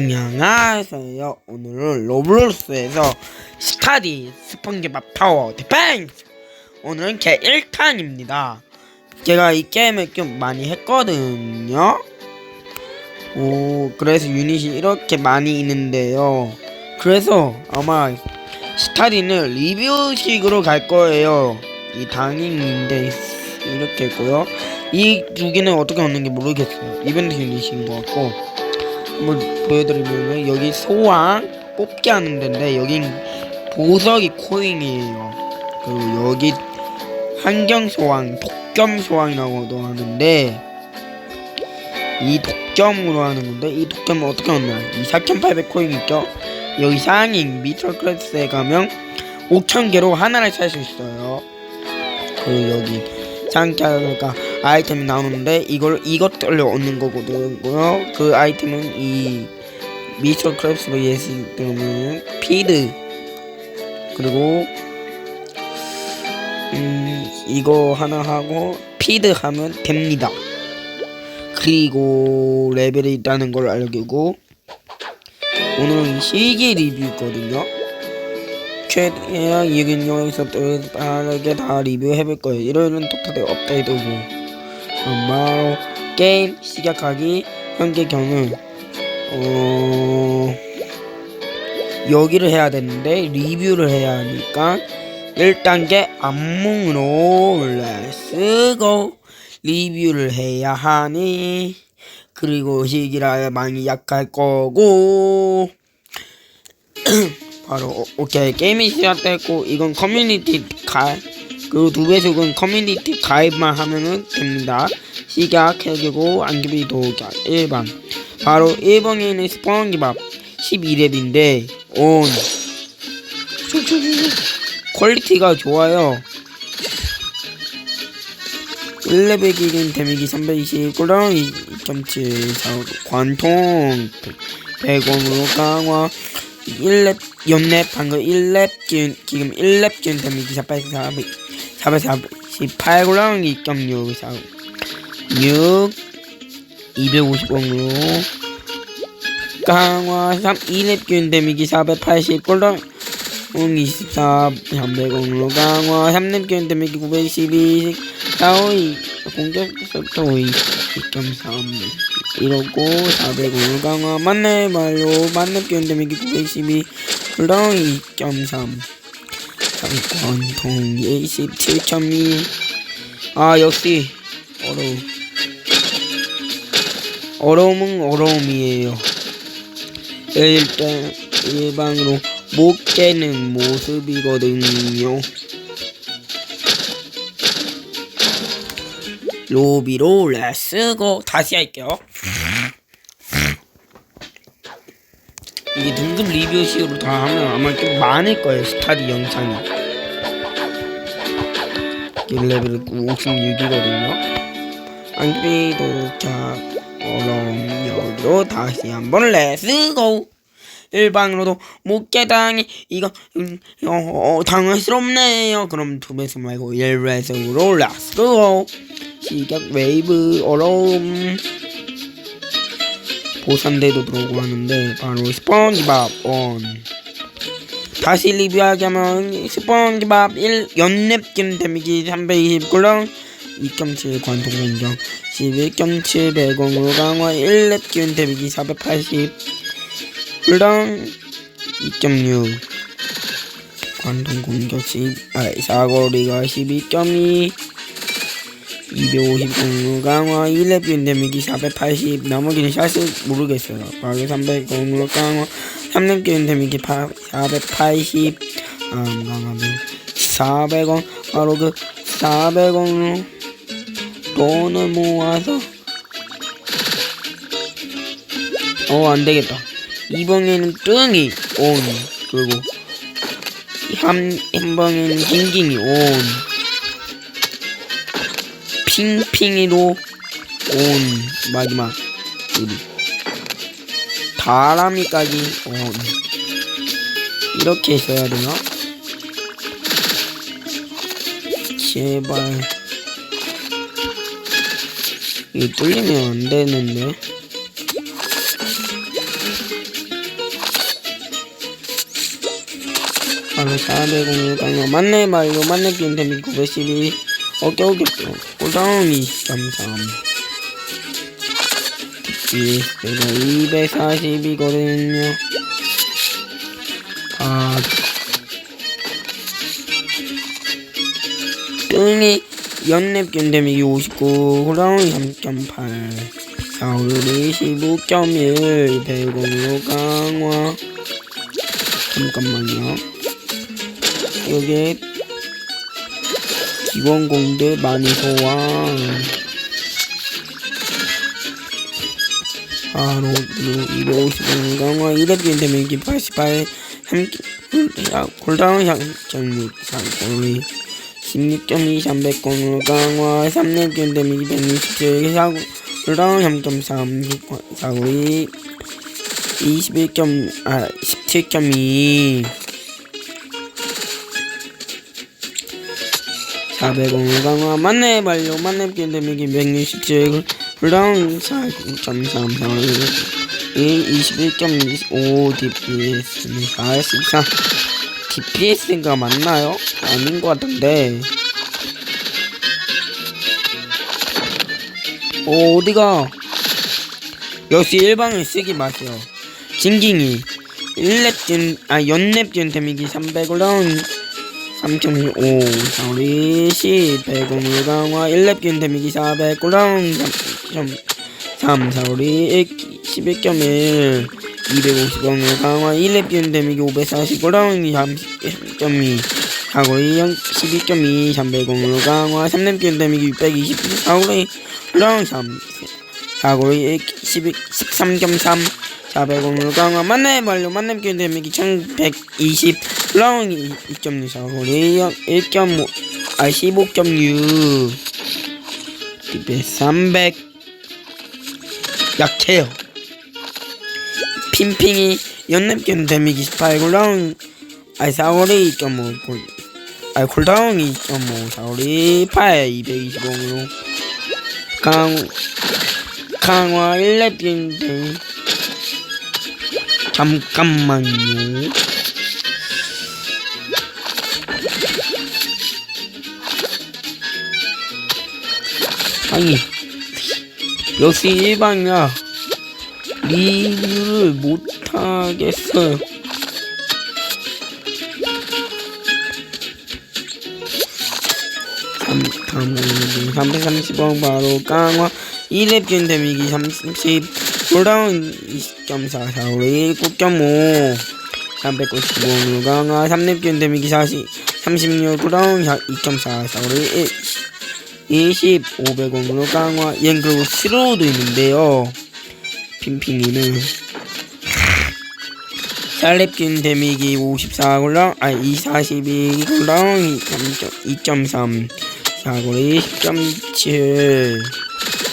안녕하세요. 오늘은 로블록스에서 스타디 스펀지밥 타워 디펜스 오늘은 제 1탄입니다. 제가 이 게임을 좀 많이 했거든요. 오, 그래서 유닛이 이렇게 많이 있는데요. 그래서 아마 스타디는 리뷰식으로 갈 거예요. 이 당인인데 이렇게 있고요. 이 두 개는 어떻게 얻는지 모르겠어요. 이벤트 유닛인 것 같고. 한번 보여드리면 여기 소왕 뽑기 하는 데인데 여긴 보석이 코인이에요. 그리고 여기 환경 소왕, 독점 소왕이라고도 하는데 이 독점으로 하는 건데 이 독점은 어떻게 얻나? 이4,800 코인 있죠? 여기 상인 미터 클래스에 가면 5,000개로 하나를 살 수 있어요. 그리고 여기 상자니까 아이템이 나오는데 이걸 이것들로 얻는 거거든요. 그 아이템은 이 미스터 크랩스로 예시 때문에 피드 그리고 음 이거 하나 하고 피드 하면 됩니다. 그리고 레벨이 있다는 걸 알고 오늘은 실기 리뷰거든요. 최대한 이긴 여기서 빠르게 다 리뷰해볼 거예요. 일요일은 똑같이 업데이트고 바로 게임 시작하기 현재 경은 어 여기를 해야 되는데 리뷰를 해야 하니까 1단계 안무로 렛츠고 리뷰를 해야 하니 그리고 시기라 많이 약할 거고. 바로 오- 오케이. 게임이 시작됐고 이건 커뮤니티 가 그리고 두 배속은 커뮤니티 가입만 하면은 됩니다. 시작해주고 안기비 도자. 1번. 바로 1번에 있는 스펀지밥 12렙인데 온. 퀄리티가 좋아요. 1레벨 기준 데미지 320 꿀렁 2.7 관통 100원으로 강화. 1렙 연랩 방금 1렙 기준 지금 1렙 기준 데미지 484 448 꿀렁 2.6 6 250원으로. 강화 3 2렙 기준 데미지 480 꿀렁 응24 300원으로. 강화 3렙 기준 데미지 912 452 공격 속도 2.3 이러고 400원으로. 강화 만렙 말로 만렙 기준 데미지 912 꿀렁 2.3 관통 27.2아 역시 어려움. 어려움은 어려움이에요. 일단 일방으로 못 깨는 모습이거든요. 로비로 렛츠고 다시 할게요 이게 등급 리뷰식으로 다 하면 아마 좀 많을 거예요 스타디 영상이. 1레벨 56이거든요. 안그래도 자 어려움 여기로 다시 한번 렛츠고! 일방으로도 못 깨당해 이거 음, 어, 어, 당황스럽네요. 그럼 두 배속 말고 1배속으로 렛츠고! 시작 웨이브 어려움 보상대도 들어오고 하는데 바로 스펀지밥 온 다시 리뷰하자면 스펀지밥 1 연랩 데미지 320꿀렁 2.7 관통 공격 11.7 배공으로 강화 1렙 기운 데미지 480 꿀렁 2.6 관통 공격 10 아, 사거리가 12.2 250 공로 강화 1렙 기운 데미지 480 나머지는 샷을 모르겠어요 바로 300 공로 강화 3렙 기운 데미지 480 아, 강하면 400원 바로 그 400원으로 돈을 모아서 어 안되겠다 이번에는 뚱이 온 그리고 한, 한 번에는 징징이 온 핑핑이로 온 마지막 우리 다람이까지 온. 이렇게 있어야 되나? 제발. 이 뚫리면 안 되는데. 바로 400원이 맞네 말로. 맞네 빈 데미고 112 어깨 어깨 어깨 운20.3이 내가 240이거든요. 아. 뚱이 연랩 견데미기 59 호랑이 3.8 사울이 15.1 배공으로 강화. 잠깐만요. 여기 기본 공대 많이 소환 바로 250원 강화 1렙 견데미기 88 함께 콜다운 향정육 상골이 16.2 300권으로 강화 3렙 견데미기 167 사고 콜다운 3.3 사고이 21점 아17.2 400원 강화 만렙 완료 만렙 견데미기 167 쿨다운 4.3 21.5 DPS 44 DPS가 맞나요? 아닌 것 같은데. 어 어디가? 역시 일방을 쓰기 마세요. 징징이. 1렙 아 연랩 데미기 300원 3.5 사우리 10 100원을 강화 1렙 데미기 400원 3 사우리 11.1 250원을 강화 1렙 데미기 540원 3.2 사고리 12.2 300원으로 강화 3렙 데미기 620 사고리 3 사고리 12 13.3 400원으로 강화 만렙 완료. 만렙 데미기 1120 라운 2.6 사고리 1.5 아 15.6 DPS 300 약해요. 핑핑이 연랩 데미기 18 라운 아 사고리 2.5 골, 아 쿨다운 2.5 사고리 8 225으로 강 강화 1렙 데미기 잠깐만요. 아니, 역시 일반이야. 리뷰를 못하겠어요. 삼, 다음 330원 바로 강화 1렙 데미기 30 롤다운 20.4 사우리 9.5 395로 강화 3렙 데미기 40 36 롤다운 2.4 사우리 20 500원으로 강화 얜 그리고 스로우도 있는데요. 핑핑이는 쌀렙균 데미기 54 굴랑 아니 242 굴랑 2.3 사고리 10.7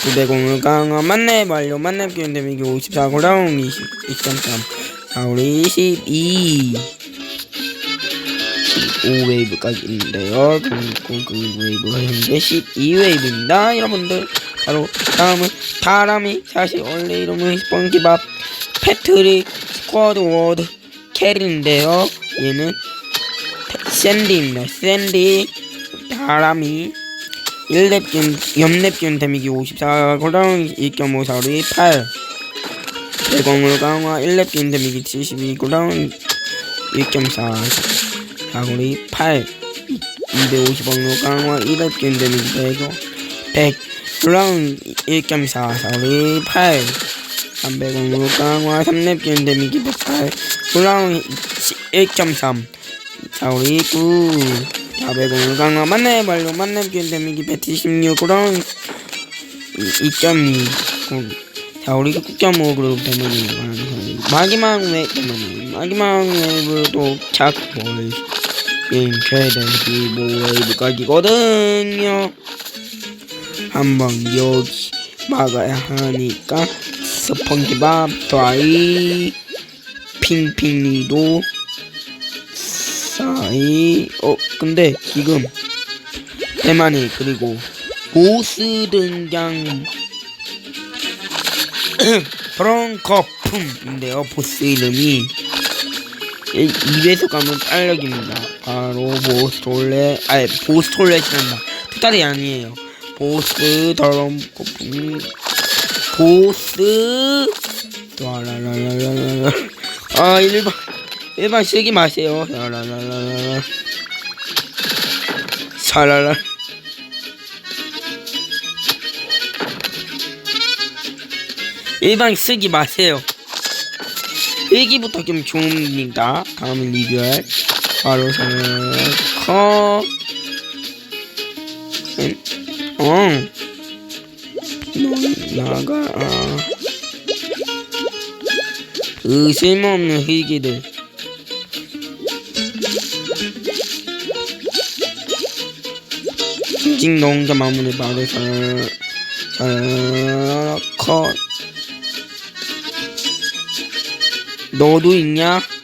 900원을 강화 만렙 완료 만렙 기운 데미기 54 굴랑 2.3 사고리 12 15웨이브까지 있는데요. 웨이브가 현재 12웨이브입니다. 여러분들 바로 다음은 다람이 사실 원래 이름은 스펀지밥 패트릭 스쿼드 워드 캐리인데요. 얘는 샌디입니다. 샌디 다람이 1렙균 옆렙균 데미기 54 골다운 2.5 사우리 8 대공으로 강화 1렙균 데미기 72 골다운 1.4 사고리 8 250원으로 강화 1렙균 데미기 100 100 블라운 1.4 사우리 8 300원으로 강화 3렙균 데미기 108 블라운 1.3 사우리 9 400원으로 강화 만렙 완료. 만렙균 데미기 176 블라운 2.2 사우리가 9.5 그룹 데미기 마지막 웹 때문에 마지막 웹으로 착볼 게임 최대 기보 웨이브까지거든요. 한번 여기 막아야 하니까 스펀지밥 드라이 핑핑이도 사이. 어 근데 지금 대만이 그리고 보스 등장. 그런 거품인데요 보스 이름이. 이- 입에서 가면 딸력입니다. 바로 보스톨레, 아니 보스톨렛이란다. 투타리 아니에요. 보스 더럼 거품 보스 라라라라라라 아 일반 일반 쓰기 마세요. 라라라라라 사라라 일반 쓰기 마세요. 일기부터 좀 좋습니다. 다음은 리뷰할 바로 커 음, 어 너, 나가 아. 으 쓸모없는 흙이들 인직 농자 마무리 바로 잘컷 너도 있냐?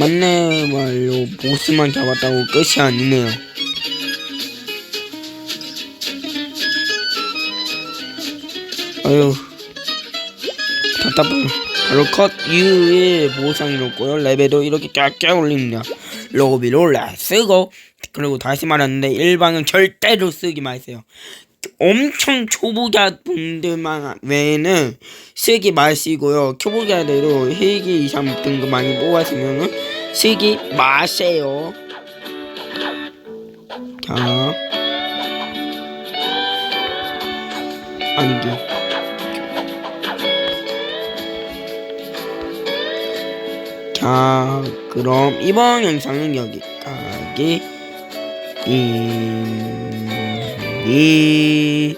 맞네 말로 보스만 잡았다고 끝이 아니네요. 아유 답답해 바로 컷 U의 보상이 높고요. 레벨도 이렇게 쫙쫙 올립니다. 로비로 쓰고. 그리고 다시 말하는데 일방은 절대로 쓰기 마세요 엄청 초보자 분들만 외에는 쓰기 마시고요. 초보자들도 힐기 이상 등급 많이 뽑았으면은 쓰기 마세요. 자, 아니지. 자, 그럼 이번 영상은 여기까지. 이, 이